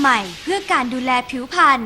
ใหม่เพื่อการดูแลผิวพรรณ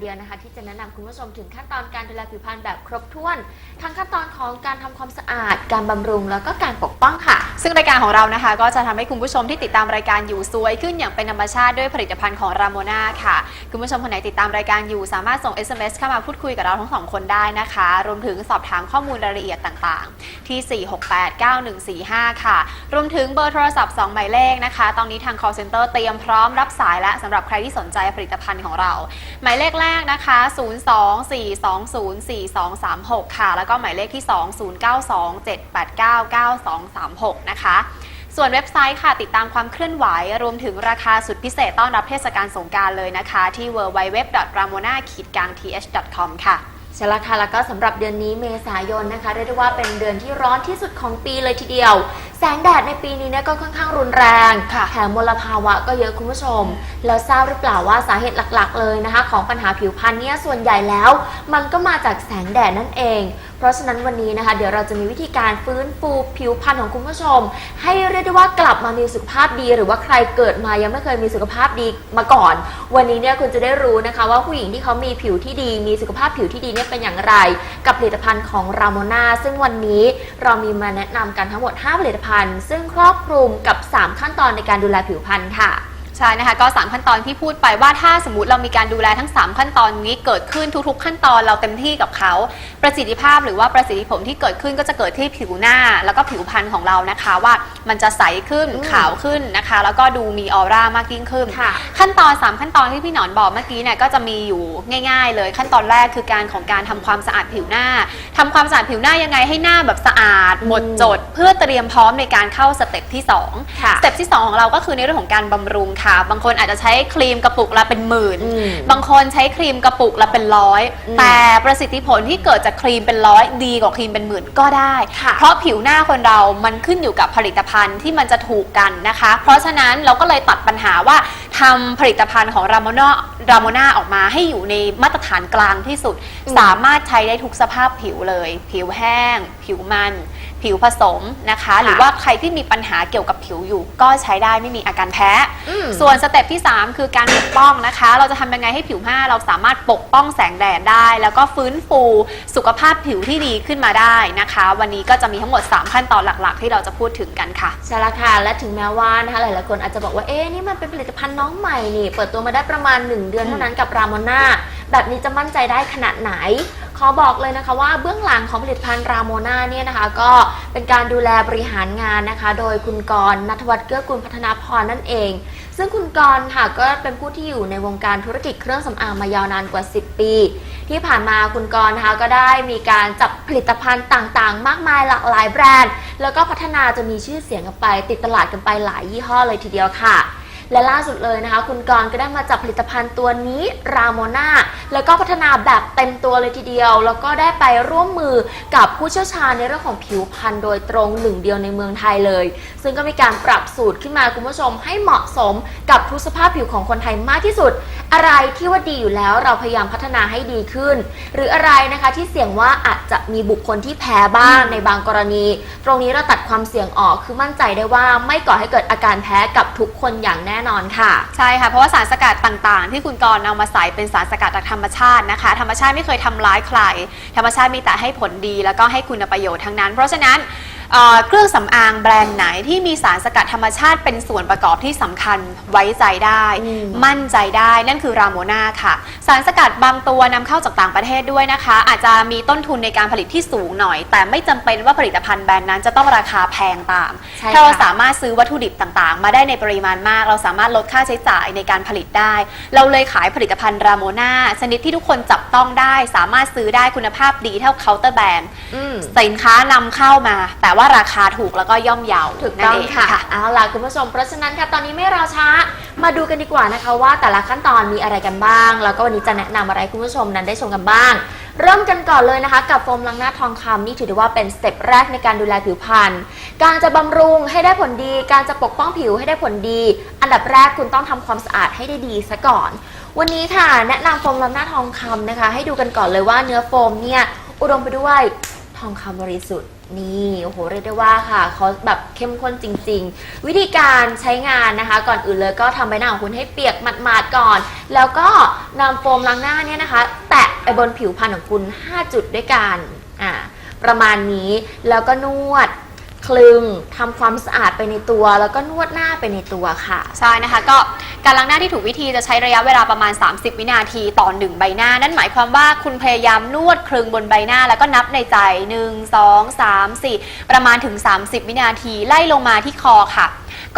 เดียวนะคะ ที่จะแนะนำคุณผู้ชมถึงขั้นตอนการดูแลผิวพรรณแบบครบถ้วน ทั้งขั้นตอนของการทำความสะอาด การบำรุง แล้วก็การปกป้องค่ะ ซึ่งรายการของเรานะคะ ก็จะทำให้คุณผู้ชมที่ติดตามรายการอยู่สวยขึ้นอย่างเป็นธรรมชาติด้วยผลิตภัณฑ์ของราม o นาค่ะ คุณผู้ชมคนไหนติดตามรายการอยู่สามารถส่ง SMS เข้ามาพูดคุยกับเราทั้งสองคนได้นะคะ รวมถึงสอบถามข้อมูลรายละเอียดต่างๆ ที่ 4689145 ค่ะ รวมถึงเบอร์โทรศัพท์ 2 หมายเลขนะคะ ตอนนี้ทาง call center เตรียมพร้อมรับสายและสำหรับใครที่สนใจผลิตภัณฑ์ของเรา หมายเลขแรกนะคะ 024204236 ค่ะ แล้วก็หมายเลขที่ 209278992236 นะคะส่วนเว็บไซต์ค่ะติดตามความเคลื่อนไหว รวมถึงราคาสุดพิเศษต้อนรับเทศกาลสงกรารเลยนะคะ ที่ www.ramona-th.com ค่ะ ใช่แล้วค่ะแล้วก็สำหรับเดือนนี้เมษายนนะคะเรียกได้ว่าเป็นเดือนที่ร้อนที่สุดของปีเลยทีเดียว แสงแดดในปีนี้เนี่ยก็ค่อนข้างรุนแรงค่ะแถมมลภาวะก็เยอะคุณผู้ชม แล้วทราบหรือเปล่าว่าสาเหตุหลักๆ เลยนะคะ ของปัญหาผิวพรรณเนี่ยส่วนใหญ่แล้ว มันก็มาจากแสงแดดนั่นเอง เพราะฉะนั้นวันนี้นะคะ เดี๋ยวเราจะมีวิธีการฟื้นฟูผิวพรรณของคุณผู้ชม ให้เรียกได้ว่ากลับมามีสุขภาพดี หรือว่าใครเกิดมายังไม่เคยมีสุขภาพดีมาก่อน วันนี้เนี่ยคุณจะได้รู้นะคะ ว่าผู้หญิงที่เขามีผิวที่ดี มีสุขภาพผิวที่ดีเนี่ยเป็นอย่างไร กับผลิตภัณฑ์ของรามนาซึ่งวันนี้เรามีมาแนะนำกันทั้งหมด 5 ผลิตภัณฑ์ ซึ่งครอบคลุมกับ 3 ขั้นตอนในการดูแลผิวพรรณค่ะ ใช่นะคะก็ 3 ขั้นตอนที่พูดไปว่าถ้าสมมติเรามีการดูแลทั้ง 3 ขั้นตอนนี้เกิดขึ้นทุกๆ ขั้นตอนเราเต็มที่กับเขา ประสิทธิภาพหรือว่าประสิทธิผลที่เกิดขึ้นก็จะเกิดที่ผิวหน้า แล้วก็ผิวพรรณของเรานะคะว่ามันจะใสขึ้นอืมขาวขึ้นนะคะ แล้วก็ดูมีออร่ามากยิ่งขึ้น ค่ะ ขั้นตอน 3 ขั้นตอนที่พี่หนอนบอกเมื่อกี้เนี่ยก็จะมีอยู่ง่าย ๆ เลยขั้นตอนแรกคือการของการทำความสะอาดผิวหน้าทำความสะอาดผิวหน้ายังไงให้หน้าแบบสะอาด หมดจด เพื่อเตรียมพร้อมในการเข้าสเต็ปที่สองค่ะ สเต็ปที่2ของเราก็คือในเรื่องของการบำรุงค่ะบางคนอาจจะใช้ครีมกระปุกละเป็นหมื่น อืมบางคนใช้ครีมกระปุกละเป็นร้อย อืมแต่ประสิทธิผลที่เกิดจากครีมเป็นร้อยดีกว่าครีมเป็นหมื่นก็ได้ ค่ะเพราะผิวหน้าคนเรามันขึ้นอยู่กับผลิตภัณฑ์ที่มันจะถูกกันนะคะ เพราะฉะนั้นเราก็เลยตัดปัญหาว่าทำผลิตภัณฑ์ของรามอนารามนาออกมาให้อยู่ในมาตรฐานกลางที่สุด อืม สามารถใช้ได้ทุกสภาพผิวเลย ผิวแห้ง ผิวมัน ผิวผสมนะคะ หรือว่าใครที่มีปัญหาเกี่ยวกับผิวอยู่ ก็ใช้ได้ไม่มีอาการแพ้อืมส่วนสเต็ปที่ 3 คือการปกป้องนะคะ เราจะทำยังไงให้ผิวหน้าเราสามารถปกป้องแสงแดดได้ แล้วก็ฟื้นฟูสุขภาพผิวที่ดีขึ้นมาได้นะคะ วันนี้ก็จะมีทั้งหมด 3 ขั้นตอนหลักๆ ที่เราจะพูดถึงกันค่ะใช่แล้วค่ะและถึงแม้ว่านะคะหลายๆคนอาจจะบอกว่าเอ๊ะนี่มันเป็นผลิตภัณฑ์น้องใหม่นี่เปิดตัวมาได้ประมาณ 1 เดือนเท่านั้นกับรามอน่าแบบนี้จะมั่นใจได้ขนาดไหน ขอบอกเลยนะคะว่าเบื้องหลังของผลิตภัณฑ์รามโมนาเนี่ยนะคะ ก็เป็นการดูแลบริหารงานนะคะ โดยคุณกรณ์นัทวัฒน์เกื้อกูลพัฒนาพรนั่นเอง ซึ่งคุณกรณ์ค่ะก็เป็นผู้ที่อยู่ในวงการธุรกิจเครื่องสำอางมายาวนานกว่า 10 ปี ที่ผ่านมาคุณกรณ์นะคะก็ได้มีการจับผลิตภัณฑ์ต่างๆ มากมายหลากหลายแบรนด์ แล้วก็พัฒนาจนมีชื่อเสียงกันไป ติดตลาดกันไปหลายยี่ห้อเลยทีเดียวค่ะ และล่าสุดเลยนะคะ คุณกรณ์ก็ได้มาจับผลิตภัณฑ์ตัวนี้ราม o นาแล้วก็พัฒนาแบบเต็มตัวเลยทีเดียว แล้วก็ได้ไปร่วมมือกับผู้เชี่ยวชาญในเรื่องของผิวพรรณโดยตรงหนึ่งเดียวในเมืองไทยเลย ซึ่งก็มีการปรับสูตรขึ้นมาคุณผู้ชมให้เหมาะสมกับทุกสภาพผิวของคนไทยมากที่สุด อะไรที่ว่าดีอยู่แล้วเราพยายามพัฒนาให้ดีขึ้น หรืออะไรนะคะที่เสี่ยงว่าอาจจะมีบุคคลที่แพ้บ้างในบางกรณี ตรงนี้เราตัดความเสี่ยงออกคือมั่นใจได้ว่าไม่ก่อให้เกิดอาการแพ้กับทุกคนอย่างแน่นอนค่ะ ใช่ค่ะ เพราะว่าสารสกัดต่างๆ ที่คุณกรณ์เอามาใส่เป็นสารสกัดจากธรรมชาตินะคะ ธรรมชาติไม่เคยทำร้ายใคร ธรรมชาติมีแต่ให้ผลดีแล้วก็ให้คุณประโยชน์ทั้งนั้น เพราะฉะนั้นเอ่อเครื่องสำอางแบรนด์ไหนที่มีสารสกัดธรรมชาติเป็นส่วนประกอบที่สำคัญไว้ใจได้อืมมั่นใจได้นั่นคือรามโมนาค่ะ สารสกัดบางตัวนำเข้าจากต่างประเทศด้วยนะคะ อาจจะมีต้นทุนในการผลิตที่สูงหน่อย แต่ไม่จำเป็นว่าผลิตภัณฑ์แบรนด์นั้นจะต้องราคาแพงตาม ใช่ถ้าเราค่ะสามารถซื้อวัตถุดิบต่างๆ มาได้ในปริมาณมาก เราสามารถลดค่าใช้จ่ายในการผลิตได้ เราเลยขายผลิตภัณฑ์รามโมนาชนิดที่ทุกคนจับต้องได้ สามารถซื้อได้คุณภาพดีเท่าเคาน์เตอร์แบรนด์อืม สินค้านำเข้ามา แต่ว่าราคาถูกแล้วก็ย่อมเยาถูกนั่ต้นองเองค่ะ ค่ะ เอาล่ะคุณผู้ชม เพราะฉะนั้นค่ะ ตอนนี้ไม่รอช้า มาดูกันดีกว่านะคะว่าแต่ละขั้นตอนมีอะไรกันบ้าง แล้วก็วันนี้จะแนะนำอะไรคุณผู้ชมนั้นได้ชมกันบ้าง เริ่มกันก่อนเลยนะคะ กับโฟมล้างหน้าทองคำนี่ถือได้ว่าเป็นสเต็ปแรกในการดูแลผิวพรรณการจะบำรุงให้ได้ผลดี การจะปกป้องผิวให้ได้ผลดี อันดับแรกคุณต้องทำความสะอาดให้ได้ดีซะก่อน วันนี้ค่ะ แนะนำโฟมล้างหน้าทองคำนะคะ ให้ดูกันก่อนเลยว่าเนื้อโฟมเนี่ยอุดมไปด้วยทองคำบริสุทธิ์ นี่โอ้โหเรียกได้ว่าค่ะเขาแบบเข้มข้นจริง ๆ วิธีการใช้งานนะคะ ก่อนอื่นเลยก็ทำใบหน้าของคุณให้เปียกหมาดๆก่อน แล้วก็นำโฟมล้างหน้าเนี่ยนะคะ แตะไปบนผิวพรรณของคุณ 5 จุดด้วยกันอ่าประมาณนี้แล้วก็นวด คลึงทำความสะอาดไปในตัว แล้วก็นวดหน้าไปในตัวค่ะ ใช่นะคะก็การล้างหน้าที่ถูกวิธีจะใช้ระยะเวลาประมาณ 30 วินาทีต่อ1ใบหน้า นั่นหมายความว่าคุณพยายามนวดคลึงบนใบหน้า แล้วก็นับในใจ 1 2 3 4 ประมาณถึง 30 วินาทีไล่ลงมาที่คอค่ะ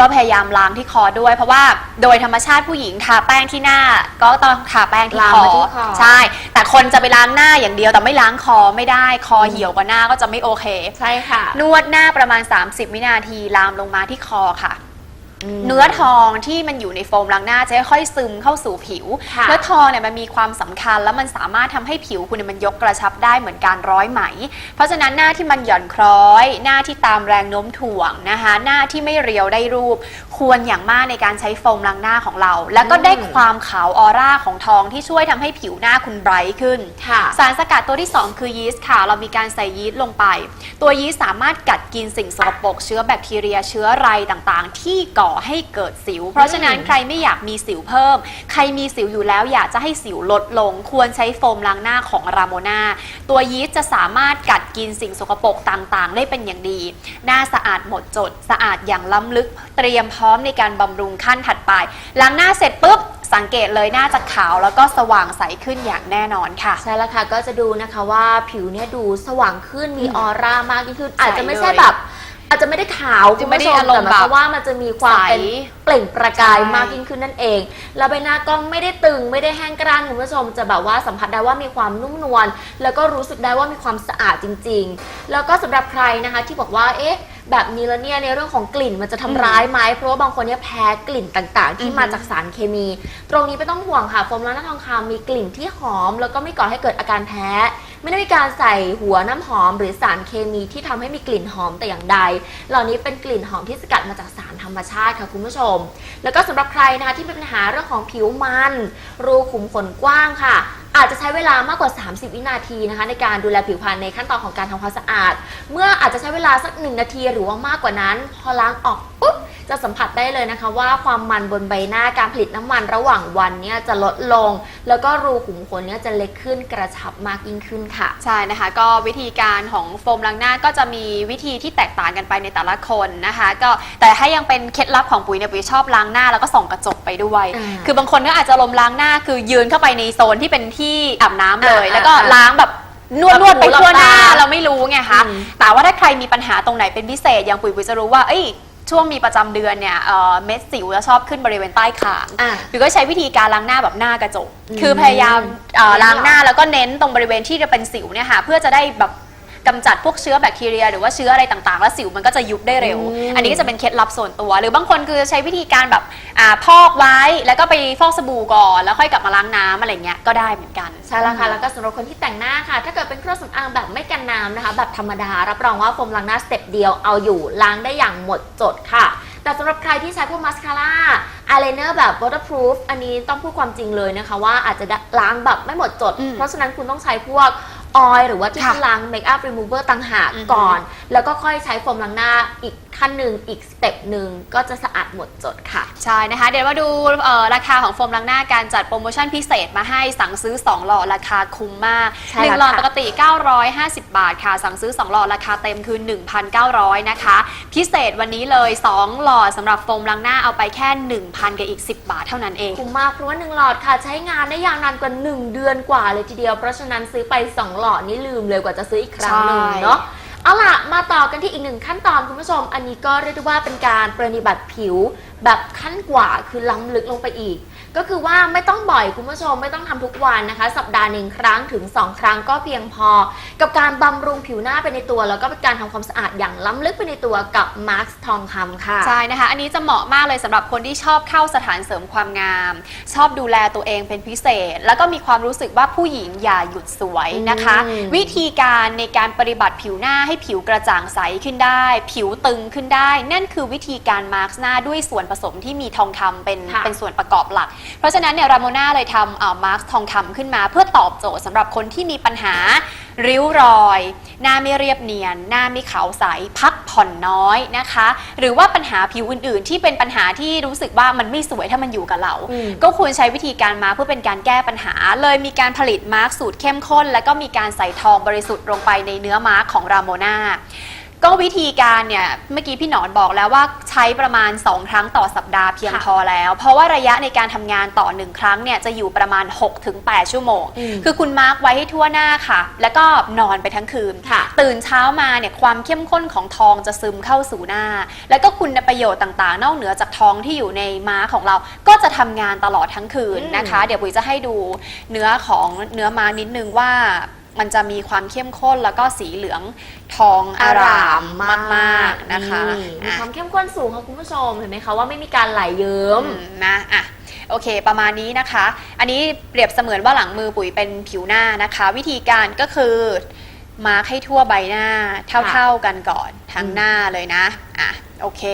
ก็พยายามล้างที่คอด้วย เพราะว่าโดยธรรมชาติผู้หญิงทาแป้งที่หน้า ก็ต้องทาแป้งที่ล้างคอมาที่คอ ใช่ แต่คนจะไปล้างหน้าอย่างเดียวแต่ไม่ล้างคอไม่ได้คอเหี่ยวกว่าหน้าก็จะไม่โอเค ใช่ค่ะ นวดหน้าประมาณ 30 วินาทีลามลงมาที่คอค่ะม เนื้อทองที่มันอยู่ในโฟมล้างหน้าจะค่อยๆซึมเข้าสู่ผิวค่ะเนื้อทองเนี่ยมันมีความสำคัญ แล้วมันสามารถทำให้ผิวคุณเนี่ยมันยกกระชับได้เหมือนการร้อยไหม เพราะฉะนั้นหน้าที่มันหย่อนคล้อย หน้าที่ตามแรงโน้มถ่วงนะคะ หน้าที่ไม่เรียวได้รูป ควรอย่างมากในการใช้โฟมล้างหน้าของเรา แล้วก็ได้ความขาวออร่าของทองที่ช่วยทำให้ผิวหน้าคุณไบรท์ขึ้นค่ะสารสกัดตัวที่ 2 คือยีสต์ค่ะ เรามีการใส่ยีสต์ลงไป ตัวยีสต์สามารถกัดกินสิ่งสกปรกเชื้อแบคทีเรียเชื้อไรต่างๆ ที่ก่อให้เกิดสิว เพราะฉะนั้นใครไม่อยากมีสิวเพิ่ม ใครมีสิวอยู่แล้วอยากจะให้สิวลดลง ควรใช้โฟมล้างหน้าของรามโมนาตัวยีสต์จะสามารถกัดกินสิ่งสกปรกต่างๆ ได้เป็นอย่างดี หน้าสะอาดหมดจด สะอาดอย่างล้ำลึก เตรียมพร้อมในการบำรุงขั้นถัดไป ล้างหน้าเสร็จปุ๊บสังเกตเลยหน้าจะขาวแล้วก็สว่างใสขึ้นอย่างแน่นอนค่ะ ใช่แล้วค่ะก็จะดูนะคะว่าผิวเนี่ยดูสว่างขึ้นมีอืมออร่ามากยิ่งขึ้นใสอาจจะไม่ใช่เลยแบบ อาจจะไม่ได้ขาวจะไม่ได้คุณผู้ชอารมณ์แต่หมายความแบบว่ามันจะมีความเป็นใสเปล่งประกายใช่ มากยิ่งขึ้นนั่นเอง แล้วใบหน้าก็ไม่ได้ตึงไม่ได้แห้งกร้านคุณผู้ชมจะแบบว่าสัมผัสได้ว่ามีความนุ่มนวลแล้วก็รู้สึกได้ว่ามีความสะอาดจริง ๆ แล้วก็สำหรับใครนะคะที่บอกว่าเอ๊ะ แบบนี้แล้วเนี่ยในเรื่องของกลิ่นมันจะทำร้ายไหมเพราะว่าบางคนเนี่ยแพ้กลิ่นต่างๆ ที่อือฮึมาจากสารเคมี ตรงนี้ไม่ต้องห่วงค่ะโฟมล้างหน้าทองคำมีกลิ่นที่หอม แล้วก็ไม่ก่อให้เกิดอาการแพ้ ไม่ได้มีการใส่หัวน้ำหอม หรือสารเคมีที่ทำให้มีกลิ่นหอมแต่อย่างใด เหล่านี้เป็นกลิ่นหอมที่สกัดมาจากสารธรรมชาติค่ะคุณผู้ชม แล้วก็สำหรับใครนะคะที่มีปัญหาเรื่องของผิวมัน รูขุมขนกว้างค่ะ อาจจะใช้เวลามากกว่า 30 วินาทีนะคะ ในการดูแลผิวพรรณในขั้นตอนของการทำความสะอาด เมื่ออาจจะใช้เวลาสักหนึ่งนาทีหรือว่ามากกว่านั้น พอล้างออกปุ๊บ จะสัมผัสได้เลยนะคะ ว่าความมันบนใบหน้าการผลิตน้ำมันระหว่างวันเนี่ยจะลดลง แล้วก็รูขุมขนเนี่ยจะเล็กขึ้นกระชับมากยิ่งขึ้นค่ะ ใช่นะคะ ก็วิธีการของโฟมล้างหน้าก็จะมีวิธีที่แตกต่างกันไปในแต่ละคนนะคะ ก็แต่ถ้ายังเป็นเคล็ดลับของปุ๋ยเนี่ยปุ๋ยชอบล้างหน้าแล้วก็ส่องกระจกไปด้วยอ่าคือบางคนก็อาจจะลมล้างหน้าคือยืนเข้าไปในโซนที่เป็นที่อาบน้ำเลยอ่าแล้วก็อ่าล้างแบบนวดนวดไปทั่วหน้าหลับตาเราไม่รู้ไงคะอืมแต่ว่าถ้าใครมีปัญหาตรงไหนเป็นพิเศษอย่างปุ๋ยปุ๋ยจะรู้ว่าเอ้ย ช่วงมีประจำเดือนเนี่ยเอ่อเม็ดสิวจะชอบขึ้นบริเวณใต้คางอะหรือก็ใช้วิธีการล้างหน้าแบบหน้ากระจกอืมคือพยายามเอ่อเน้นล้างหน้าแล้วก็เน้นตรงบริเวณที่จะเป็นสิวเนี่ยค่ะเพื่อจะได้แบบ กำจัดพวกเชื้อแบคทีเรีย หรือว่าเชื้ออะไรต่างๆ แล้วสิวมันก็จะยุบได้เร็วอืมอันนี้ก็จะเป็นเคล็ดลับส่วนตัว หรือบางคนคือใช้วิธีการแบบอ่าพอกไว้แล้วก็ไปฟอกสบู่ก่อน แล้วค่อยกลับมาล้างน้ำอะไรเงี้ยก็ได้เหมือนกันใช่แล้วค่ะแล้วก็สำหรับคนที่แต่งหน้าค่ะ ถ้าเกิดเป็นเครื่องสำอางแบบไม่กันน้ำนะคะ แบบธรรมดารับรองว่าโฟมล้างหน้าสเต็ปเดียวเอาอยู่ล้างได้อย่างหมดจดค่ะแต่สำหรับใครที่ใช้พวกมาสคาร่าอายไลเนอร์แบบ waterproof อันนี้ต้องพูดความจริงเลยนะคะ ว่าอาจจะล้างแบบไม่หมดจดอืมเพราะฉะนั้นคุณต้องใช้พวก ออยล์หรือว่าที่ค่ะล้างเมคอัพรีมูเวอร์ต่างหากอือฮึ ก่อน แล้วก็ค่อยใช้โฟมล้างหน้าอีกขั้นหนึ่งอีกสเต็ปหนึ่งก็จะสะอาดหมดจดค่ะ ใช่นะคะ เดี๋ยวมาดูเอ่อราคาของโฟมล้างหน้าการจัดโปรโมชั่นพิเศษมาให้สั่งซื้อ 2 หลอดราคาคุ้มมาก ใช่1แล้วหลอดค่ะ ปกติ 950 บาทค่ะ สั่งซื้อ 2 หลอดราคาเต็มคือ 1,900 นะคะ พิเศษวันนี้เลย 2 หลอดสำหรับโฟมล้างหน้าเอาไปแค่ 1,000 กับอีก 10 บาทเท่านั้นเอง คุ้มมากเพราะว่า1หลอดค่ะ ใช้งานได้ยาวนานกว่า 1 เดือนกว่าเลยทีเดียว เพราะฉะนั้นซื้อไป 2 หลอดนี่ลืมเลยกว่าจะซื้ออีกครั้งหนึ่งใช่เนาะ เอาล่ะ มาต่อกันที่อีกหนึ่งขั้นตอนคุณผู้ชม อันนี้ก็เรียกได้ว่าเป็นการปรนิบัติผิวแบบขั้นกว่าคือล้ำลึกลงไปอีก ก็คือว่าไม่ต้องบ่อยคุณผู้ชมไม่ต้องทำทุกวันนะคะ สัปดาห์หนึ่งครั้งถึง 2 ครั้งก็เพียงพอ กับการบำรุงผิวหน้าไปในตัว แล้วก็เป็นการทำความสะอาดอย่างล้ำลึกไปในตัวกับมาร์คทองคำค่ะใช่นะคะ อันนี้จะเหมาะมากเลยสำหรับคนที่ชอบเข้าสถานเสริมความงาม ชอบดูแลตัวเองเป็นพิเศษ แล้วก็มีความรู้สึกว่าผู้หญิงอย่าหยุดสวยนะคะอืมวิธีการในการปฏิบัติผิวหน้าให้ผิวกระจ่างใสขึ้นได้ ผิวตึงขึ้นได้ นั่นคือวิธีการมาร์กหน้าด้วยส่วนผสมที่มีทองคำเป็นค่ะ เป็นส่วนประกอบหลัก เพราะฉะนั้นเนี่ยราโมนาเลยทำเอ่อมาร์กทองคำขึ้นมา เพื่อตอบโจทย์สำหรับคนที่มีปัญหา ริ้วรอย หน้าไม่เรียบเนียน หน้าไม่ขาวใส พักผ่อนน้อยนะคะ หรือว่าปัญหาผิวอื่น ๆ ที่เป็นปัญหาที่รู้สึกว่ามันไม่สวยถ้ามันอยู่กับเราอืมก็ควรใช้วิธีการมาร์คเพื่อเป็นการแก้ปัญหา เลยมีการผลิตมาร์กสูตรเข้มข้น แล้วก็มีการใส่ทองบริสุทธิ์ลงไปในเนื้อมาร์กของราโมนา ก็วิธีการเนี่ยเมื่อกี้พี่หนอนบอกแล้วว่าใช้ประมาณ 2 ครั้งต่อสัปดาห์เพียงค่ะพอแล้ว เพราะว่าระยะในการทำงานต่อ 1 ครั้งเนี่ยจะอยู่ประมาณ 6-8 ชั่วโมง อืมคือคุณมาร์กไว้ให้ทั่วหน้าค่ะ แล้วก็นอนไปทั้งคืน ค่ะ ตื่นเช้ามาเนี่ยความเข้มข้นของทองจะซึมเข้าสู่หน้า แล้วก็คุณประโยชน์ต่างๆ นอกเหนือจากทองที่อยู่ในม้าของเรา ก็จะทำงานตลอดทั้งคืนอืมนะคะ เดี๋ยวปุ๋ยจะให้ดูเนื้อของเนื้อม้านิดนึงว่า มันจะมีความเข้มข้นแล้วก็สีเหลืองทองอารามมากๆนะคะมีอะความเข้มข้นสูงค่ะคุณผู้ชมเห็นไหมคะว่าไม่มีการไหลเยิ้มอืมนะอะโอเค ประมาณนี้นะคะ อันนี้เปรียบเสมือนว่าหลังมือปุ๋ยเป็นผิวหน้านะคะ วิธีการก็คือมาร์คให้ทั่วใบหน้าเท่าๆกันก่อน ทั้งหน้าเลยนะอะโอเค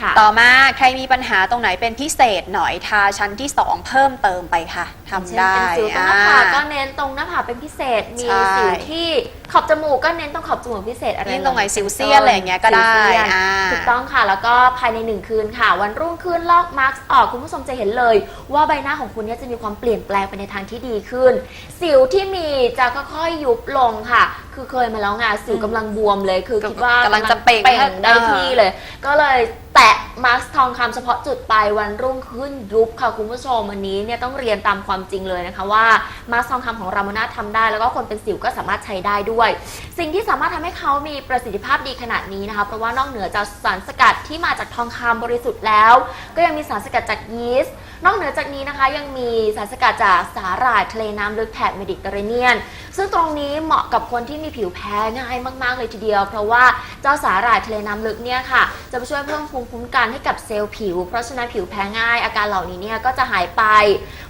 ค่ะต่อมาใครมีปัญหาตรงไหนเป็นพิเศษหน่อยทาชั้นที่ 2 เพิ่มเติมไปค่ะทำเช่นได้เป็นสิวตรงหน้าผากก็อ่าเน้นตรงหน้าผากเป็นพิเศษ มีใช่สิวที่ขอบจมูกก็เน้นตรงขอบจมูกพิเศษอะไรยิ่งตรงไหนสิวเซียนอะไรอย่างเงี้ยก็ได้สิวเซียนอ่าถูกต้องค่ะ แล้วก็ภายในหนึ่งคืนค่ะ วันรุ่งขึ้นลอกมาร์กออกคุณผู้ชมจะเห็นเลย ว่าใบหน้าของคุณเนี่ยจะมีความเปลี่ยนแปลงไปในทางที่ดีขึ้น สิวที่มีจะค่อยๆยุบลงค่ะ คือเคยมาแล้วไงสิวกำลังบวมเลย คือคิดว่ากำลังจะเป่งได้ที่เลย ก็เลยแตะมาร์กทองคำเฉพาะจุดไปวันรุ่งขึ้นยุบค่ะคุณผู้ชมวันนี้เนี่ยต้องเรียนตามความจริงเลยนะคะว่ามาร์กทองคำของราโมนาทำได้ แล้วก็คนเป็นสิวก็สามารถใช้ได้ด้วย สิ่งที่สามารถทำให้เขามีประสิทธิภาพดีขนาดนี้นะคะเพราะว่านอกเหนือจากสารสกัดที่มาจากทองคำบริสุทธิ์แล้ว ก็ยังมีสารสกัดจากยีสต์นอกเหนือจากนี้นะคะยังมีสารสกัดจากสาหร่ายทะเลน้ำลึกแถบเมดิเตอร์เรเนียน ซึ่งตรงนี้เหมาะกับคนที่มีผิวแพ้ง่ายมาก ๆ เลยทีเดียว เพราะว่าเจ้าสาหร่ายทะเลน้ำลึกเนี่ยค่ะ จะไปช่วยเพิ่มภูมิคุ้มกันให้กับเซลล์ผิว เพราะฉะนั้นผิวแพ้ง่ายอาการเหล่านี้เนี่ยก็จะหายไป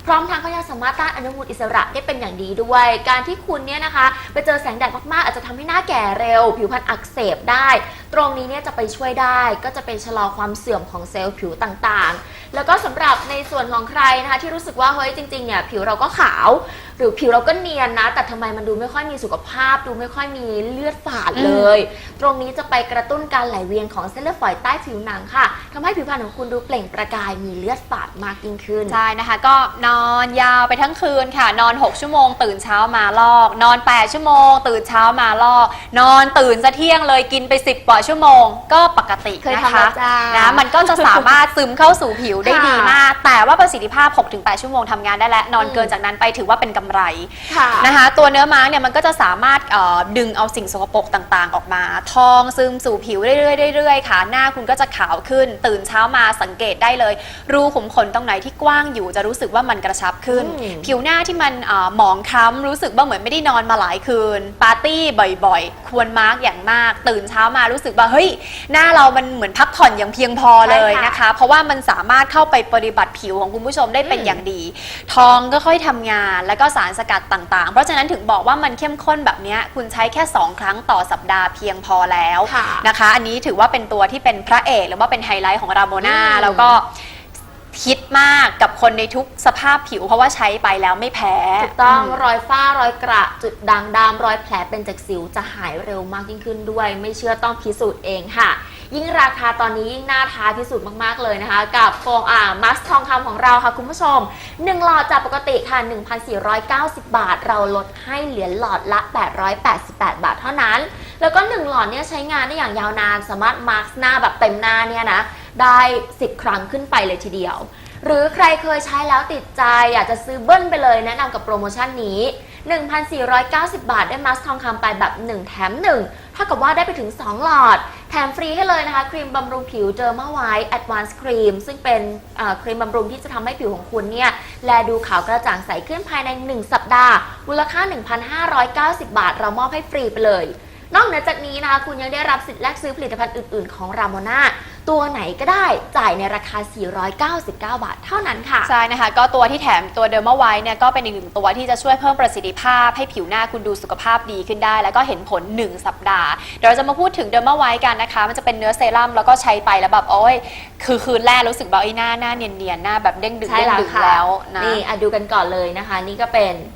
พร้อมทั้งเขายังสามารถต้านอนุมูลอิสระได้เป็นอย่างดีด้วย การที่คุณเนี่ยนะคะไปเจอแสงแดดมากๆ อาจจะทำให้หน้าแก่เร็ว ผิวพรรณอักเสบได้ ตรงนี้เนี่ยจะไปช่วยได้ ก็จะเป็นชะลอความเสื่อมของเซลล์ผิวต่างๆ แล้วก็สำหรับในส่วนของใครนะคะที่รู้สึกว่าเฮ้ยจริงๆเนี่ยผิวเราก็ขาว หรือผิวเราก็เนียนนะ แต่ทำไมมันดูไม่ค่อยมีสุขภาพ ดูไม่ค่อยมีเลือดฝาดเลย ตรงนี้จะไปกระตุ้นการไหลเวียนของเส้นเลือดฝอยใต้ผิวหนังค่ะทำให้ผิวพรรณของคุณดูเปล่งประกายมีเลือดฝาดมากยิ่งขึ้น ใช่นะคะ ก็นอนยาวไปทั้งคืนค่ะ นอน 6 ชั่วโมง ตื่นเช้ามาลอก นอน 8 ชั่วโมง ตื่นเช้ามาลอก นอนตื่นซะเที่ยงเลยกินไป 10 กว่าชั่วโมง ก็ปกติเคยนะทำคะแล้วจ้านะมันก็จะสามารถซึมเข้าสู่ผิวได้ค่ะ ดีมาก แต่ว่าประสิทธิภาพ 6-8 ชั่วโมงทำงานได้แล้วนอนเกินจากนั้นไปถือว่าเป็นกำไรค่ะนะคะตัวเนื้อม้าเนี่ยมันก็จะสามารถเอ่อดึงเอาสิ่งสกปรกต่างๆ ออกมา ทองซึมสู่ผิวเรื่อยๆเรื่อยๆค่ะ หน้าคุณก็จะขาวขึ้น ตื่นเช้ามาสังเกตได้เลย รูขุมขนตรงไหนที่กว้างอยู่จะรู้สึกว่ามันกระชับขึ้นอืมผิวหน้าที่มันเอ่อหมองคล้ำรู้สึกว่าเหมือนไม่ได้นอนมาหลายคืน ปาร์ตี้บ่อยๆ ควรมาร์กอย่างมาก ตื่นเช้ามารู้สึกว่าเฮ้ยหน้าเรามันเหมือนพักผ่อนอย่างเพียงพอเลยใช่ค่ะนะคะ เพราะว่ามันสามารถเข้าไปปฏิบัติผิวของคุณผู้ชมได้เป็นอืมอย่างดี ทองก็ค่อยทำงานแล้วก็สารสกัดต่างๆ เพราะฉะนั้นถึงบอกว่ามันเข้มข้นแบบเนี้ยคุณใช้แค่ 2 ครั้งต่อสัปดาห์เพียงพอแล้วค่ะนะคะ อันนี้ถือว่าเป็นตัวที่เป็นพระเอกหรือว่าเป็นไฮไลท์ของราโมนาอืมแล้วก็ฮิตมากกับคนในทุกสภาพผิวเพราะว่าใช้ไปแล้วไม่แพ้ ถูกต้องมรอยฝ้ารอยกระจุดด่างดำรอยแผลเป็นจากสิวจะหายเร็วมากยิ่งขึ้นด้วย ไม่เชื่อต้องพิสูจน์เองค่ะ ยิ่งราคาตอนนี้ยิ่งน่าท้าพิสูจน์มากๆเลยนะคะ กับโฟมอ่ามัสทองคำของเราค่ะคุณผู้ชม 1 หลอดจากปกติค่ะ 1,490 บาท เราลดให้เหลือหลอดละ 888 บาทเท่านั้น แล้วก็ 1 หลอดเนี่ยใช้งานได้อย่างยาวนานสามารถมาร์กหน้าแบบเต็มหน้าเนี่ยนะได้ 10 ครั้งขึ้นไปเลยทีเดียว หรือใครเคยใช้แล้วติดใจ อยากจะซื้อเบิ้ลไปเลยแนะนำกับโปรโมชั่นนี้ 1,490 บาทได้มาสทองคำไปแบบ 1 แถม 1 ถ้ากับว่าได้ไปถึง 2 หลอด แถมฟรีให้เลยนะคะ ครีมบำรุงผิวเจอร์มาไวท์ Advanced Cream ซึ่งเป็นครีมบำรุงที่จะทำให้ผิวของคุณเนี่ยแลดูขาวกระจ่างใสขึ้นภายใน 1 สัปดาห์มูลค่า 1,590 บาท เรามอบให้ฟรีไปเลย นอกเหนือจากนี้นะคะคุณยังได้รับสิทธิ์แลกซื้อผลิตภัณฑ์อื่น ๆ ของราม o นาตัวไหนก็ได้จ่ายในราคา 499 บาทเท่านั้นค่ะ ใช่นะคะ ก็ตัวที่แถมตัวเดอร์มาไวท์เนี่ยก็เป็นอีกหนึ่งตัวที่จะช่วยเพิ่มประสิทธิภาพให้ผิวหน้าคุณดูสุขภาพดีขึ้นได้ แล้วก็เห็นผล 1 สัปดาห์ เดี๋ยวเราจะมาพูดถึงเดอร์มาไวท์กันนะคะ มันจะเป็นเนื้อเซรั่มแล้วก็ใช้ไปแล้วแบบโอ้ยคือคืนแรกรู้สึกแบบไอ้หน้าหน้าเนียนๆหน้าแบบเด้งดึงใช่เด้งแล้วดึงค่ะแล้วนะนี่อะดูกันก่อนเลยนะคะ นี่ก็เป็นอ่า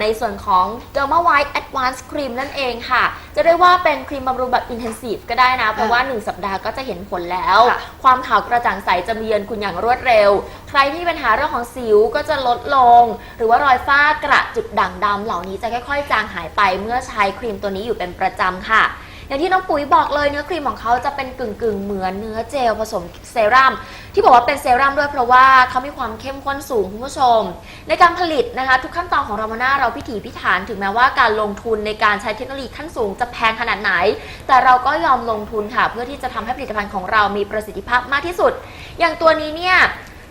ในส่วนของ Derma White Advanced Cream นั่นเองค่ะ จะเรียกว่าเป็นครีมบำรุงแบบ Intensive ก็ได้นะ เพราะว่า 1 สัปดาห์ก็จะเห็นผลแล้วค่ะความขาวกระจ่างใสจะมาเยือนคุณอย่างรวดเร็ว ใครที่มีปัญหาเรื่องของสิวก็จะลดลง หรือว่ารอยฝ้ากระจุดด่างดำเหล่านี้จะค่อยๆ จางหายไปเมื่อใช้ครีมตัวนี้อยู่เป็นประจำค่ะ อย่างที่น้องปุ๋ยบอกเลยเนื้อครีมของเขาจะเป็นกึ่งกึ่งๆเหมือนเนื้อเจลผสมเซรั่มที่บอกว่าเป็นเซรั่มด้วยเพราะว่าเขามีความเข้มข้นสูงคุณผู้ชม ในการผลิตนะคะ ทุกขั้นตอนของเรามาน่าเราพิถีพิถันถึงแม้ว่าการลงทุนในการใช้เทคโนโลยีขั้นสูงจะแพงขนาดไหน แต่เราก็ยอมลงทุนค่ะ เพื่อที่จะทำให้ผลิตภัณฑ์ของเรามีประสิทธิภาพมากที่สุด อย่างตัวนี้เนี่ย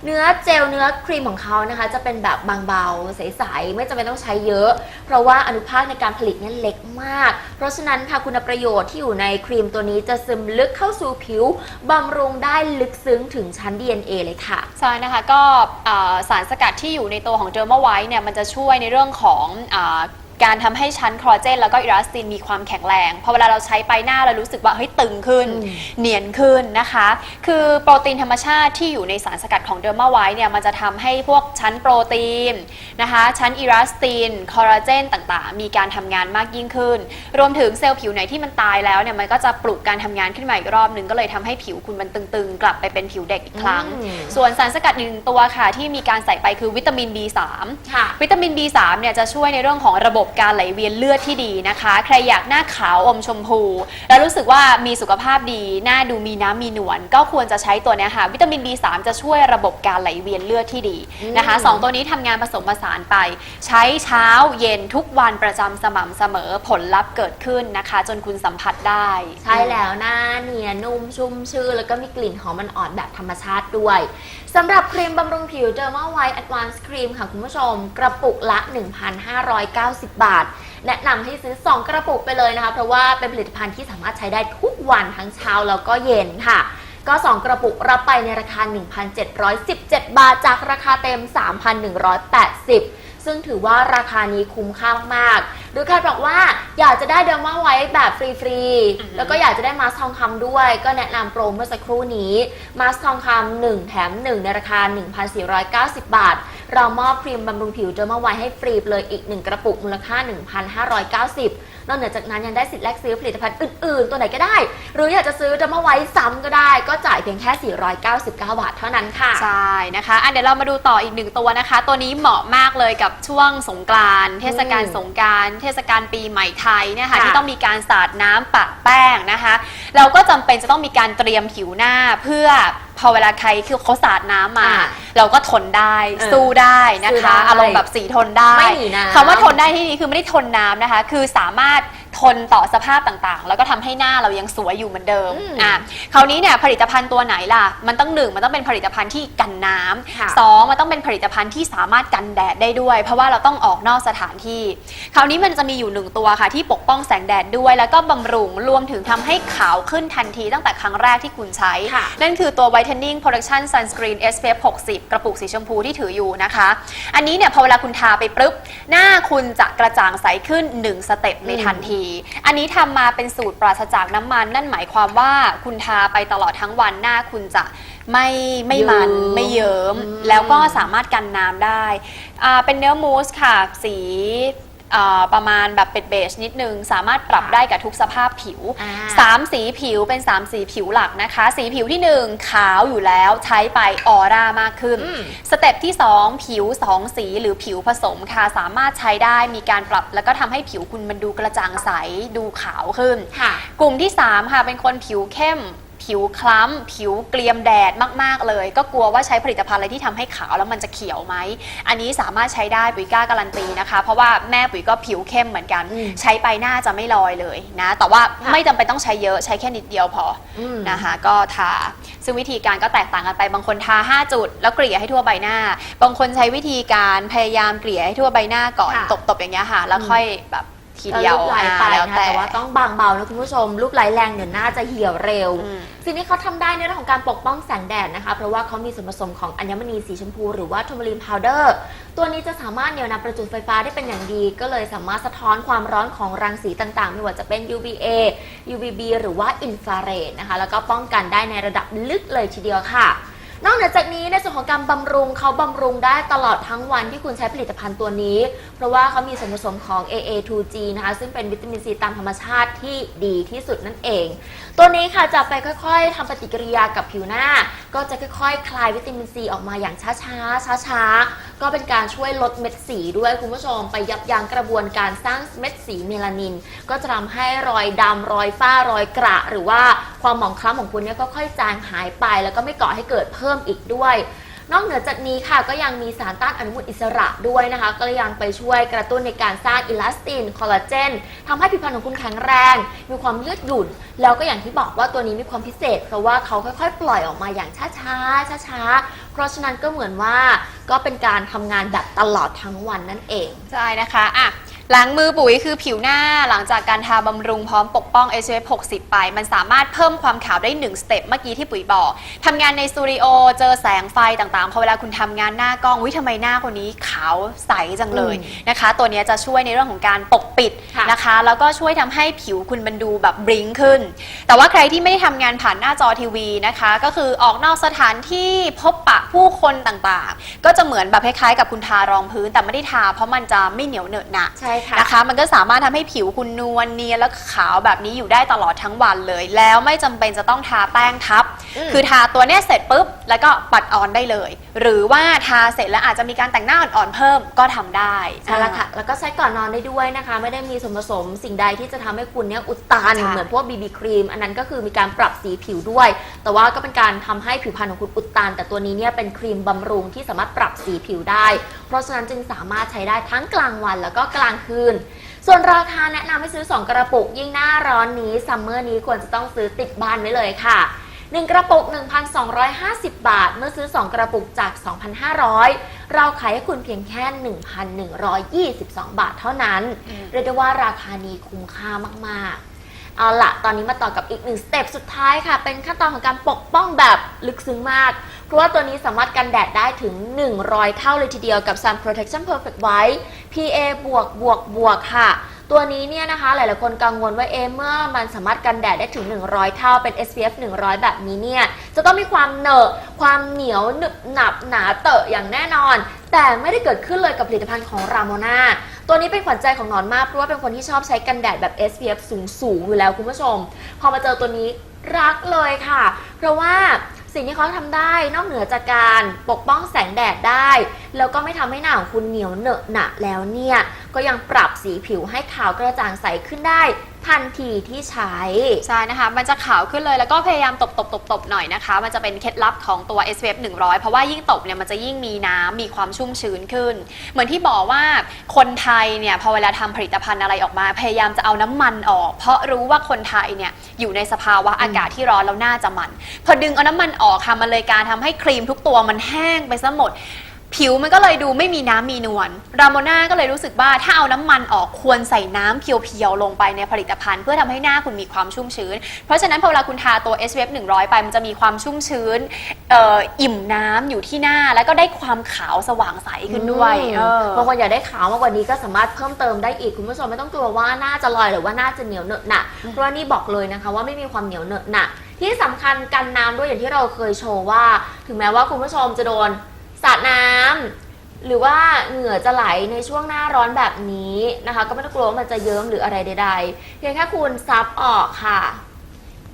เนื้อเจลเนื้อครีมของเขานะคะ จะเป็นแบบบางเบาใสๆไม่จำเป็นต้องใช้เยอะ เพราะว่าอนุภาคในการผลิตเนี่ยเล็กมาก เพราะฉะนั้นค่ะคุณประโยชน์ที่อยู่ในครีมตัวนี้จะซึมลึกเข้าสู่ผิวบำรุงได้ลึกซึ้งถึงชั้น DNA เลยค่ะ ใช่นะคะก็อ่าสารสกัดที่อยู่ในตัวของเดอร์มาไวท์เนี่ยมันจะช่วยในเรื่องของอา การทำให้ชั้นคอลลาเจนแล้วก็อิลาสตินมีความแข็งแรงพอเวลาเราใช้ไปหน้าเรารู้สึกว่าเฮ้ยตึงขึ้นอืมเนียนขึ้นนะคะ คือโปรตีนธรรมชาติที่อยู่ในสารสกัดของเดอร์มาไวท์เนี่ยมันจะทำให้พวกชั้นโปรตีนนะคะชั้นอิลาสตินคอลลาเจนต่างๆ มีการทำงานมากยิ่งขึ้น รวมถึงเซลล์ผิวไหนที่มันตายแล้วเนี่ยมันก็จะปลุกการทำงานขึ้นมาอีกรอบหนึ่งก็เลยทำให้ผิวคุณมันตึงๆ กลับไปเป็นผิวเด็กอีกครั้งอืมส่วนสารสกัดอีกหนึ่งตัวค่ะที่มีการใส่ไปคือวิตามิน B3 ค่ะวิตามิน B3 เนี่ยจะช่วยในเรื่องของระบบการไหลเวียนเลือดที่ดีนะคะ ใครอยากหน้าขาวอมชมพู แล้วรู้สึกว่ามีสุขภาพดีหน้าดูมีน้ำมีนวลก็ควรจะใช้ตัวเนี้ยค่ะ วิตามิน B3 จะช่วยระบบการไหลเวียนเลือดที่ดีนะคะอืมสองตัวนี้ทำงานผสมผสานไป ใช้เช้าเย็นทุกวันประจำสม่ำเสมอผลลัพธ์เกิดขึ้นนะคะ จนคุณสัมผัสได้ ใช่แล้วหน้าเนียนนุ่มชุ่มชื่นแล้วก็มีกลิ่นหอมมันอ่อนแบบธรรมชาติด้วยสำหรับครีมบำรุงผิว Derma White Advanced Cream ค่ะคุณผู้ชม กระปุกละ 1,590 บาท แนะนำให้ซื้อ 2 กระปุกไปเลยนะคะ เพราะว่าเป็นผลิตภัณฑ์ที่สามารถใช้ได้ทุกวันทั้งเช้าแล้วก็เย็นค่ะ ก็ 2 กระปุกรับไปในราคา 1,717 บาท จากราคาเต็ม 3,180ซึ่งถือว่าราคานี้คุ้มค่ามากๆหรือใครบอกว่าอยากจะได้เดอร์มาไว้แบบฟรีอือฮึๆแล้วก็อยากจะได้มาสทองคำด้วย ก็แนะนำโปรเมื่อสักครู่นี้ มาสทองคำ1แถม 1 ในราคา 1,490 บาท เรามอบครีมบำรุงผิวเดอร์มาไวให้ฟรีไปเลยอีก 1 กระปุกมูลค่า 1,590 นอกเหนือจากนั้นยังได้สิทธิ์แลกซื้อผลิตภัณฑ์อื่นๆ ตัวไหนก็ได้ หรืออยากจะซื้อเดอร์มาไวซ้ำก็ได้ ก็จ่ายเพียงแค่ 499 บาทเท่านั้นค่ะ ใช่นะคะอะเดี๋ยวเรามาดูต่ออีกหนึ่งตัวนะคะ ตัวนี้เหมาะมากเลยกับช่วงสงกรานต์เทศกาลอืมสงกรารเทศกาลปีใหม่ไทยเนี่ยค่ะค่ะ ที่ต้องมีการสาดน้ำปะแป้งนะคะ เราก็จำเป็นจะต้องมีการเตรียมผิวหน้าเพื่อ พอเวลาใครคือเขาสาดน้ำมา อะเราก็ทนได้เออสู้ได้นะสู้คะได้อารมณ์แบบสีทนได้ไม่หนีน้ำคำว่าทนได้ที่นี้คือไม่ได้ทนน้ำนะคะ คือสามารถ ทนต่อสภาพต่างๆ แล้วก็ทำให้หน้าเรายังสวยอยู่เหมือนเดิมอืมอะคราวนี้เนี่ยผลิตภัณฑ์ตัวไหนล่ะ มันต้องหนึ่งมันต้องเป็นผลิตภัณฑ์ที่กันน้ำค่ะสองมันต้องเป็นผลิตภัณฑ์ที่สามารถกันแดดได้ด้วย เพราะว่าเราต้องออกนอกสถานที่ คราวนี้มันจะมีอยู่หนึ่งตัวค่ะ ที่ปกป้องแสงแดดด้วย แล้วก็บำรุงรวมถึงทำให้ขาวขึ้นทันทีตั้งแต่ครั้งแรกที่คุณใช้ค่ะนั่นคือตัว Whitening Protection Sunscreen SPF 60 กระปุกสีชมพูที่ถืออยู่นะคะ อันนี้เนี่ยพอเวลาคุณทาไปปุ๊บหน้าคุณจะกระจ่างใสขึ้น 1 สเต็ปในทันทีอันนี้ทำมาเป็นสูตรปราศจากน้ำมัน นั่นหมายความว่าคุณทาไปตลอดทั้งวันหน้าคุณจะไม่ไม่มันเยิ้มไม่เยิ้มอืมแล้วก็สามารถกันน้ำได้อ่าเป็นเนื้อมูสค่ะ สี อ่าประมาณแบบเป็ดเบจนิดนึง สามารถปรับได้กับทุกสภาพผิว อ่าสามสีผิวเป็น 3 สีผิวหลักนะคะ สีผิวที่ 1 ขาวอยู่แล้วใช้ไปออร่ามากขึ้นอืมสเต็ปที่ 2 ผิว 2 สีหรือผิวผสมค่ะ สามารถใช้ได้มีการปรับแล้วก็ทำให้ผิวคุณมันดูกระจ่างใสดูขาวขึ้น ค่ะ กลุ่มที่ 3 ค่ะ เป็นคนผิวเข้ม ผิวคล้ำ ผิวเกรียมแดดมาก ๆ เลย ก็กลัวว่าใช้ผลิตภัณฑ์อะไรที่ทำให้ขาวแล้วมันจะเขียวไหม อันนี้สามารถใช้ได้ปุ๋ยกล้าการันตีนะคะ เพราะว่าแม่ปุ๋ยก็ผิวเข้มเหมือนกัน อืมใช้ไปหน้าจะไม่ลอยเลยนะ แต่ว่าค่ะไม่จำเป็นต้องใช้เยอะใช้แค่นิดเดียวพออืมนะคะ ก็ทา ซึ่งวิธีการก็แตกต่างกันไปบางคนทา 5 จุด แล้วเกลี่ยให้ทั่วใบหน้า บางคนใช้วิธีการพยายามเกลี่ยให้ทั่วใบหน้าก่อนค่ะ ตบๆอย่างเงี้ยค่ะแล้วอืมค่อยแบบ ทีเดียวรูปไหลไปอ่าแล้วนะคะแต่แต่ว่าต้องบางเบานะคุณผู้ชมรูปไหลแรงเดี๋ยวหน้าจะเหี่ยวเร็วอืมสิ่งที่เขาทำได้ในเรื่องของการปกป้องแสงแดดนะคะ เพราะว่าเขามีส่วนผสมของอัญมณีสีชมพูหรือว่าทูมารีนพาวเดอร์ ตัวนี้จะสามารถเหนี่ยวนำประจุไฟฟ้าได้เป็นอย่างดี ก็เลยสามารถสะท้อนความร้อนของรังสีต่างๆ ไม่ว่าจะเป็น UVA UVB หรือว่าอินฟราเรดนะคะ แล้วก็ป้องกันได้ในระดับลึกเลยทีเดียวค่ะนอกเหนือจากนี้ในส่วนของการบำรุงเขาบำรุงได้ตลอดทั้งวันที่คุณใช้ผลิตภัณฑ์ตัวนี้ เพราะว่าเขามีส่วนผสมของ AA2G นะคะซึ่งเป็นวิตามินซีตามธรรมชาติที่ดีที่สุดนั่นเอง ตัวนี้ค่ะจะไปค่อยๆทำปฏิกิริยากับผิวหน้า ก็จะค่อยๆ คลายวิตามินซีออกมาอย่างช้าๆช้าๆก็เป็นการช่วยลดเม็ดสีด้วยคุณผู้ชมไปยับยั้งกระบวนการสร้างเม็ดสีเมลานิน ก็จะทำให้รอยดำรอยฝ้ารอยกระ หรือว่าความหมองคล้ำของคุณเนี่ยก็ค่อยจางหายไป แล้วก็ไม่ก่อให้เกิดเพิ่มอีกด้วย นอกเหนือจากนี้ค่ะก็ยังมีสารต้านอนุมูลอิสระด้วยนะคะ ก็ยังไปช่วยกระตุ้นในการสร้างอิลาสติน คอลลาเจนทำให้ผิวพรรณของคุณแข็งแรง มีความยืดหยุ่น แล้วก็อย่างที่บอกว่าตัวนี้มีความพิเศษ เพราะว่าเขาค่อยๆ ปล่อยออกมาอย่างช้าๆช้าๆเพราะฉะนั้นก็เหมือนว่าก็เป็นการทำงานแบบตลอดทั้งวันนั่นเอง ใช่นะคะอะ ล้างมือปุ๋ยคือผิวหน้าหลังจากการทาบำรุงพร้อมปกป้อง SPF 60 ไป มันสามารถเพิ่มความขาวได้1สเต็ปเมื่อกี้ที่ปุ๋ยบอกทำงานในสตูดิโอเจอแสงไฟต่างๆ พอเวลาคุณทำงานหน้ากล้องวิทำไมหน้าคนนี้ขาวใสจังเลยอืมนะคะ ตัวเนี้ยจะช่วยในเรื่องของการปกปิดค่ะนะคะ แล้วก็ช่วยทำให้ผิวคุณมันดูแบบบลิงขึ้น แต่ว่าใครที่ไม่ได้ทำงานผ่านหน้าจอทีวีนะคะ ก็คือออกนอกสถานที่พบปะผู้คนต่างๆ ก็จะเหมือนแบบคล้ายๆ กับคุณทารองพื้นแต่ไม่ได้ทาเพราะมันจะไม่เหนียวเหนอะหนะใช่ค่ะ นะคะ มันก็สามารถทำให้ผิวคุณนวลเนียนและขาวแบบนี้อยู่ได้ตลอดทั้งวันเลย แล้วไม่จำเป็นจะต้องทาแป้งทับ อืม คือทาตัวเนี้ยเสร็จปุ๊บ แล้วก็ปัดออนได้เลย หรือว่าทาเสร็จแล้วอาจจะมีการแต่งหน้าอ่อนๆเพิ่มก็ทำได้ใช่แล้วค่ะ แล้วก็ใช้ก่อนนอนได้ด้วยนะคะ ไม่ได้มีส่วนผสมสิ่งใดที่จะทำให้คุณเนี่ยอุดตันใช่เหมือนพวกบีบีครีม อันนั้นก็คือมีการปรับสีผิวด้วย แต่ว่าก็เป็นการทำให้ผิวพรรณของคุณอุดตัน แต่ตัวนี้เนี่ยเป็นครีมบำรุงที่สามารถปรับสีผิวได้ เพราะฉะนั้นจึงสามารถใช้ได้ทั้งกลางวันแล้วก็กลางคืน ส่วนราคาแนะนำให้ซื้อ 2 กระปุกยิ่งหน้าร้อนนี้ซัมเมอร์นี้ควรจะต้องซื้อติดบ้านไว้เลยค่ะ 1 กระปุก 1,250 บาท เมื่อซื้อ 2 กระปุกจาก 2,500 เราขายให้คุณเพียงแค่ 1,122 บาทเท่านั้นอืมเรียกได้ว่าราคานี้คุ้มค่ามากๆ เอาละตอนนี้มาต่อกับอีกหนึ่งสเต็ปสุดท้ายค่ะ เป็นขั้นตอนของการปกป้องแบบลึกซึ้งมาก เพราะว่าตัวนี้สามารถกันแดดได้ถึง 100 เท่าเลยทีเดียวกับ Sun Protection Perfect White PA บวกบวกบวกค่ะ ตัวนี้เนี่ยนะคะ หลายๆคนกังวลว่าเอเมื่อมันสามารถกันแดดได้ถึง 100 เท่าเป็น SPF 100 แบบนี้เนี่ย จะต้องมีความเหนอะความเหนียวหนึบหนับหนาเตอะอย่างแน่นอน แต่ไม่ได้เกิดขึ้นเลยกับผลิตภัณฑ์ของรามนา ตัวนี้เป็นขวัญใจของหนอนมากเพราะว่าเป็นคนที่ชอบใช้กันแดดแบบ SPF สูงสูงๆอยู่แล้วคุณผู้ชม พอมาเจอตัวนี้รักเลยค่ะ เพราะว่าสิ่งที่เขาทำได้นอกเหนือจากการปกป้องแสงแดดได้ แล้วก็ไม่ทำให้หน้าของคุณเหนียวเหนอะหนะแล้วเนี่ย ก็ยังปรับสีผิวให้ขาวกระจ่างใสขึ้นได้ ทันทีที่ใช้ ใช่นะคะ มันจะขาวขึ้นเลยแล้วก็พยายามตบตบตบตบหน่อยนะคะ มันจะเป็นเคล็ดลับของตัว SPF 100 เพราะว่ายิ่งตบเนี่ยมันจะยิ่งมีน้ำมีความชุ่มชื้นขึ้น เหมือนที่บอกว่าคนไทยเนี่ยพอเวลาทำผลิตภัณฑ์อะไรออกมา พยายามจะเอาน้ำมันออก เพราะรู้ว่าคนไทยเนี่ยอยู่ในสภาวะอากาศที่ร้อนแล้วน่าจะมัน พอดึงเอาน้ำมันออกค่ะมันเลยการทำให้ครีมทุกตัวมันแห้งไปซะหมด ผิวมันก็เลยดูไม่มีน้ำมีนวลรามน่าก็เลยรู้สึกว่าถ้าเอาน้ำมันออกควรใส่น้ำเพียวๆลงไปในผลิตภัณฑ์ เพื่อทำให้หน้าคุณมีความชุ่มชื้น เพราะฉะนั้นพอเวลาคุณทาตัว SPF 100 ไปมันจะมีความชุ่มชื้นเอ่ออิ่มน้ำอยู่ที่หน้าแล้วก็ได้ความขาวสว่างใสขึ้นด้วยอืมเออ บางคนอยากได้ขาวมากกว่านี้ก็สามารถเพิ่มเติมได้อีกคุณผู้ชมไม่ต้องกลัวว่าหน้าจะลอยหรือว่าหน้าจะเหนียวเหนอะหนะเพราะว่านี่บอกเลยนะคะว่าไม่มีความเหนียวเหนอะหนะที่สำคัญกันน้ำด้วยอย่างที่เราเคยโชว์ว่า ถึงแม้ว่าคุณผู้ชมจะโดน สาดน้ำหรือว่าเหงื่อจะไหลในช่วงหน้าร้อนแบบนี้นะคะ ก็ไม่ต้องกลัวว่ามันจะเยิ้มหรืออะไรใดๆ เพียงแค่คุณซับออกค่ะ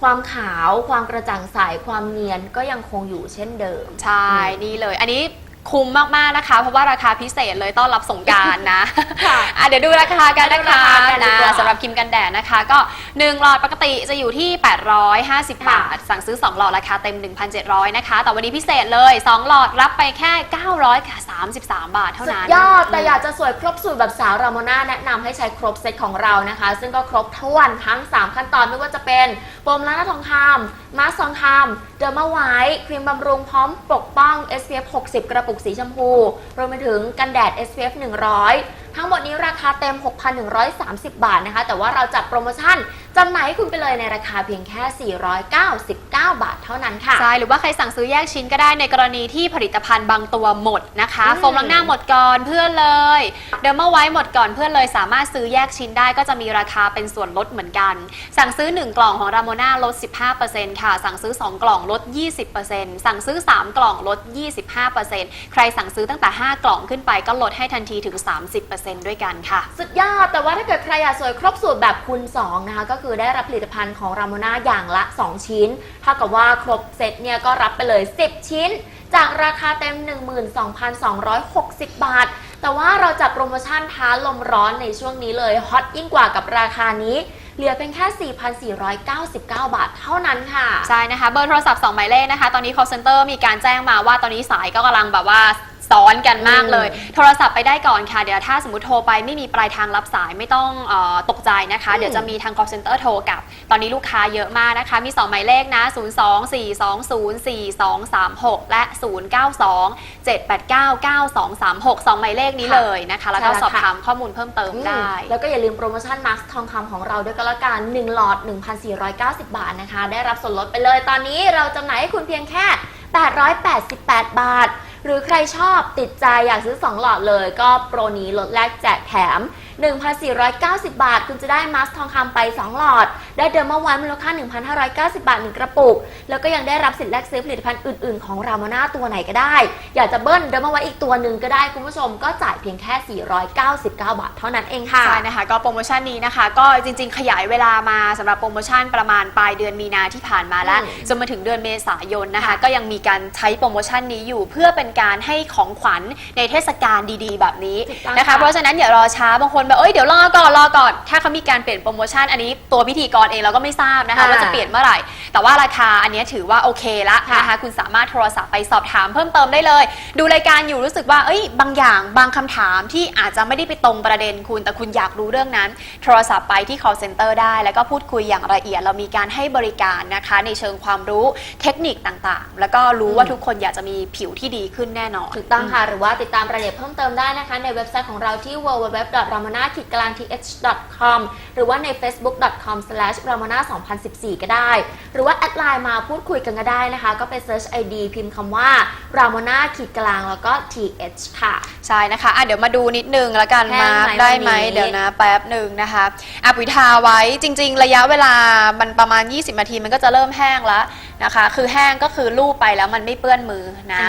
ความขาวความกระจ่างใสความเนียนก็ยังคงอยู่เช่นเดิม ใช่ นี่เลย อันนี้ คุ้มมากๆนะคะ เพราะว่าราคาพิเศษเลยต้อนรับสงกรารนะค่ะอะเดี๋ยวดูราคากันนะคะดูราคากันดีนะกว่า สำหรับครีมกันแดดนะคะ ก็1หลอดปกติจะอยู่ที่ 850 บาท สั่งซื้อ 2 หลอดราคาเต็ม 1,700 นะคะ แต่วันนี้พิเศษเลย 2 หลอดรับไปแค่ 933 บาทเท่าสุดนั้น ยอดแต่อยากจะสวยครบสูตรแบบสาวรามน่าแนะนำให้ใช้ครบเซตของเรานะคะ ซึ่งก็ครบถ้วนทั้ง 3 ขั้นตอนไม่ว่าจะเป็นโฟมล้างหน้าทองคำมาสก์ทองคำเดอร์มาไวท์ครีมบำรุงพร้อมปกป้อง SPF 60 กระปุกสีชมพู รวมไปถึงกันแดด SPF 100ทั้งหมดนี้ราคาเต็ม 6,130 บาทนะคะ แต่ว่าเราจัดโปรโมชั่นจำหน่ายให้คุณไปเลยในราคาเพียงแค่ 499 บาทเท่านั้นค่ะ ใช่ หรือว่าใครสั่งซื้อแยกชิ้นก็ได้ในกรณีที่ผลิตภัณฑ์บางตัวหมดนะคะ อืม โฟมล้างหน้าหมดก่อนเพื่อนเลย เดอร์มาไว้หมดก่อนเพื่อนเลยสามารถซื้อแยกชิ้นได้ก็จะมีราคาเป็นส่วนลดเหมือนกัน สั่งซื้อ 1 กล่องของราม o น่าลด 15%ค่ะ สั่งซื้อ 2 กล่องลด 20%สั่งซื้อ 3 กล่องลด 25%ใครสั่งซื้อตั้งแต่ 5 กล่องขึ้นไปก็ลดให้ทันทีถึง 30%ด้วยกันค่ะ สุดยอด แต่ว่าถ้าเกิดใครอยากสวยครบสูตรแบบคูณ2 นะคะ ก็คือได้รับผลิตภัณฑ์ของราม o น่าอย่างละ 2 ชิ้น เท่ากับว่าครบเซตเนี่ยก็รับไปเลย 10 ชิ้น จากราคาเต็ม 12,260 บาท แต่ว่าเราจัดโปรโมชั่นท้าลมร้อนในช่วงนี้เลยฮอตยิ่งกว่ากับราคานี้เหลือเพียงแค่ 4,499 บาทเท่านั้นค่ะ ใช่นะคะ เบอร์โทรศัพท์ 2 หมายเลขนะคะ ตอนนี้ call center มีการแจ้งมาว่าตอนนี้สายก็กำลังแบบว่า ซ้อนกันมากเลย โทรศัพท์ไปได้ก่อนค่ะ เดี๋ยวถ้าสมมติโทรไปไม่มีปลายทางรับสายไม่ต้องเออตกใจนะคะอืมเดี๋ยวจะมีทาง call center โทรกลับ ตอนนี้ลูกค้าเยอะมากนะคะ มี 2 หมายเลขนะ 024204236 และ 092-789-9236 2 หมายเลขนี้เลยนะคะ แล้วก็ใช่แล้วสอบค่ะถามข้อมูลเพิ่มเติมได้ แล้วก็อย่าลืมโปรโมชั่นมาร์คทองคำของเราด้วยก็แล้วกัน1หลอด 1,490 บาทนะคะ ได้รับส่วนลดไปเลย ตอนนี้เราจำหน่ายให้คุณเพียงแค่ 888 บาทห รือใครชอบติดใจอยากซื้อ 2 หลอดเลย ก็โปรนี้ลดแรกแจกแถม 1,490 บาท คุณจะได้มาสก์ทองคำไป 2 หลอด ได้เดอร์มาวันมูลค่า 1,590 บาท 1 กระปุก แล้วก็ยังได้รับสิทธิ์แลกซื้อผลิตภัณฑ์อื่น ๆ ของรามาน่าตัวไหนก็ได้ อยากจะเบิ้ลเดอร์มาวันอีกตัวหนึ่งก็ได้คุณผู้ชมก็จ่ายเพียงแค่ 499 บาท เท่านั้นเองค่ะ ใช่นะคะ ก็โปรโมชั่นนี้นะคะ ก็จริง ๆ ขยายเวลามาสำหรับโปรโมชั่นประมาณปลายเดือนมีนาที่ผ่านมาแล้วอืมจนมาถึงเดือนเมษายนนะคะค่ะก็ยังมีการใช้โปรโมชั่นนี้อยู่ เพื่อเป็นการให้ของขวัญในเทศกาลดี ๆ แบบนี้ถูกต้องนะคะค่ะเพราะฉะนั้นอย่ารอช้าบางคนแบบเอ้ยเดี๋ยวรอก่อนรอก่อน ถ้าเขามีการเปลี่ยนโปรโมชั่นอันนี้ตัวพิธีกรเองเราก็ไม่ทราบนะคะค่ะว่าจะเปลี่ยนเมื่อไหร่ แต่ว่าราคาอันเนี้ยถือว่าโอเคละค่ะนะคะคุณสามารถโทรศัพท์ไปสอบถามเพิ่มเติมได้เลย ดูรายการอยู่รู้สึกว่าเอ้ยบางอย่างบางคำถามที่อาจจะไม่ได้ไปตรงประเด็นคุณ แต่คุณอยากรู้เรื่องนั้น โทรศัพท์ไปที่ call center ได้ แล้วก็พูดคุยอย่างละเอียด เรามีการให้บริการนะคะ ในเชิงความรู้เทคนิคต่างๆ แล้วก็รู้ว่าทุกคนอยากจะมีผิวที่ดีขึ้นแน่นอนถูกต้องค่ะ หรือว่าติดตามรายละเอียดเพิ่มเติมได้นะคะ ในเว็บไซต์ของเราที่ www.ramana-th.com หรือว่าใน facebook.com/ramana2014 ก็ได้หรือว่าแอดไลน์มาพูดคุยกันก็ได้นะคะ ก็ไป search ID พิมพ์คำว่า ramana ขีดกลางแล้วก็ th ค่ะ ใช่นะคะอะเดี๋ยวมาดูนิดนึงแล้วกันแห้งมาไหมได้ไหมวันนี้ เดี๋ยวนะแป๊บหนึ่งนะคะอะปุ๋ยทาไว้จริง ๆ ระยะเวลามันประมาณ 20 นาทีมันก็จะเริ่มแห้งแล้วนะคะ คือแห้งก็คือลูบไปแล้วมันไม่เปื้อนมือนะ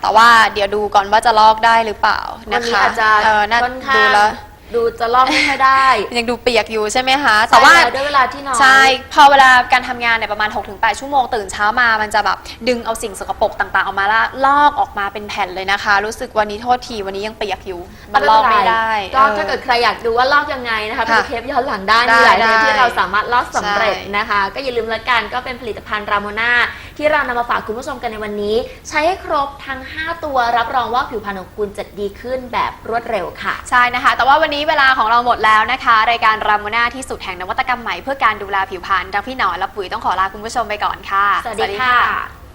แต่ว่าเดี๋ยวดูก่อนว่าจะลอกได้หรือเปล่าวันะนนี้คะอาจจะเออน่าค่อนข้าดูงแล้ว ดูจะลอกไม่ค่อยได้ยังดูเปียกอยู่ใช่ไหมคะแต่ว่า ใช่ล้ด้วยเวลาที่นอนใช่ พอเวลาการทำงานเนี่ยประมาณ 6-8 ชั่วโมงตื่นเช้ามา มันจะแบบดึงเอาสิ่งสกปรกต่างๆออกมาละลอกออกมาเป็นแผ่นเลยนะคะ รู้สึกวันนี้โทษทีวันนี้ยังเปียกอยู่มันลอกไม่ได้ก็ออ ถ้าเกิดใครอยากดูว่าลอกยังไงนะคะไปค่ะดูเทปย้อนหลังได้ได้มีหลายเทปได้ที่เราสามารถลอกสำเร็จใช่นะคะ ก็อย่าลืมละกันก็เป็นผลิตภัณฑ์ราโมนา ที่เรานำมาฝากคุณผู้ชมกันในวันนี้ ใช้ให้ครบทั้ง 5 ตัวรับรองว่าผิวพรรณของคุณจะดีขึ้นแบบรวดเร็วค่ะ ใช่นะคะ แต่ว่าวันนี้เวลาของเราหมดแล้วนะคะ รายการรามนาที่สุดแห่งนวัตกรรมใหม่เพื่อการดูแลผิวพรรณทั้งพี่หนอนและปุ๋ยต้องขอลาคุณผู้ชมไปก่อนค่ะ สวัสดีค่ะ